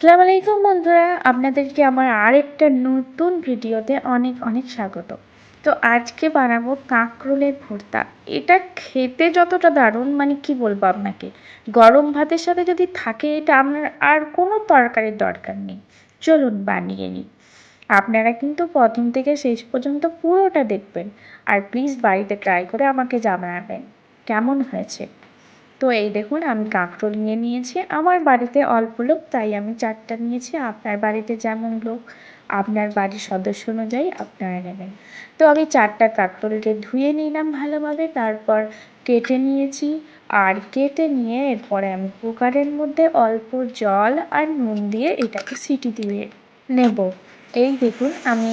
আসসালামু আলাইকুম বন্ধুরা, আপনাদেরকে আমার আরেকটা নতুন ভিডিওতে অনেক অনেক স্বাগত। তো আজকে বানাবো কাঁকরোলের ভর্তা। এটা খেতে যতটা দারুণ মানে কি বলব আপনাকে? গরম ভাতের সাথে যদি থাকে, এটা আপনার আর কোনো তরকারির দরকার নেই। চলুন বানিয়ে নিই। আপনারা কিন্তু প্রথম থেকে শেষ পর্যন্ত পুরোটা দেখবেন। আর প্লিজ বাড়িতে ট্রাই করে আমাকে জানাবেন। কেমন হয়েছে? তো এই দেখুন, আমি কাঁকরোল নিয়ে নিয়েছি। আমার বাড়িতে অল্প লোক, তাই আমি চারটা নিয়েছি। আপনার বাড়িতে যেমন লোক, আপনার বাড়ির সদস্য অনুযায়ী আপনারা নেবেন। তো আমি চারটা কাঁকরোলকে ধুয়ে নিলাম ভালোভাবে, তারপর কেটে নিয়েছি। আর কেটে নিয়ে এরপরে আমি কুকারের মধ্যে অল্প জল আর নুন দিয়ে এটাকে সিটি দিয়ে নেব। এই দেখুন, আমি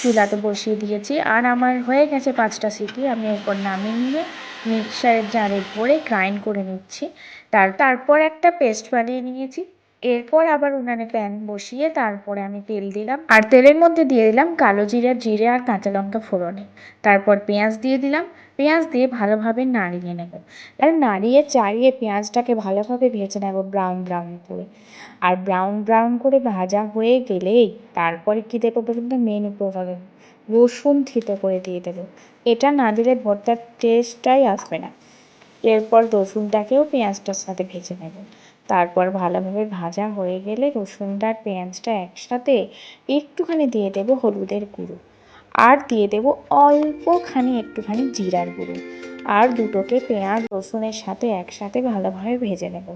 চুলাতে বসিয়ে দিয়েছি। আর আমার হয়ে গেছে পাঁচটা সিটি, আমি এরপর নামিয়ে নিয়ে মিক্সারের জারে ভরে গ্রাইন্ড করে নিচ্ছি। তার, তারপর একটা পেস্ট বানিয়ে নিয়েছি। এরপর আবার উনানে প্যান বসিয়ে তারপরে আমি তেল দিলাম। আর তেলের মধ্যে দিয়ে দিলাম কালো জিরা, জিরে আর কাঁচা লঙ্কা ফোড়নে। তারপর পেঁয়াজ দিয়ে দিলাম। পেঁয়াজ দিয়ে ভালোভাবে নাড়িয়ে নেব। আর নাড়িয়ে, চাড়িয়ে পেঁয়াজটাকে ভালোভাবে ভেজে নেব ব্রাউন ব্রাউন করে। আর ব্রাউন ব্রাউন করে ভাজা হয়ে গেলেই তারপরে কী দেবো বলুন তো? মেন উপকরণ রসুন থেতো করে দিয়ে দেবো। এটা না দিলে ভর্তার টেস্টটাই আসবে না। এরপর রসুনটাকেও পেঁয়াজটার সাথে ভেজে নেব। তারপর ভালোভাবে ভাজা হয়ে গেলে রসুনটা আর পেঁয়াজটা একসাথে একটুখানি দিয়ে দেবো হলুদের গুঁড়ো। আর দিয়ে দেবো অল্পখানি একটুখানি জিরার গুঁড়ো। আর দুটোকে পেঁয়াজ, রসুনের সাথে একসাথে ভালোভাবে ভেজে নেব।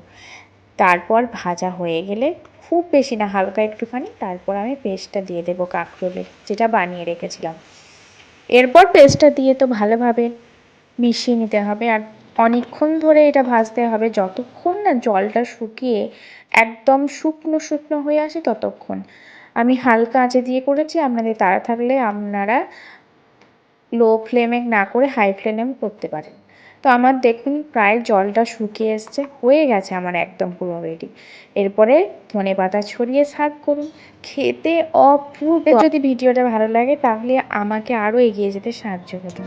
তারপর ভাজা হয়ে গেলে খুব বেশি না, হালকা একটুখানি। তারপর আমি পেস্টটা দিয়ে দেবো কাঁকরোলের, যেটা বানিয়ে রেখেছিলাম। এরপর পেস্টটা দিয়ে তো ভালোভাবে মিশিয়ে নিতে হবে। আর অনেকক্ষণ ধরে এটা ভাজতে হবে। যতক্ষণ না জলটা শুকিয়ে একদম শুকনো শুকনো হয়ে আসে ততক্ষণ। আমি হালকা আঁচে দিয়ে করেছি, আপনাদের তাড়া থাকলে আপনারা লো ফ্লেমে না করে হাই ফ্লেমে করতে পারেন। তো আমার দেখুন, প্রায় জলটা শুকিয়ে এসছে, হয়ে গেছে আমার একদম পুরো রেডি এরপরে ধনে পাতা ছড়িয়ে সার্ভ করুন। খেতে অপূর্ব। যদি ভিডিওটা ভালো লাগে, তাহলে আমাকে আরও এগিয়ে যেতে সাহায্য করুন।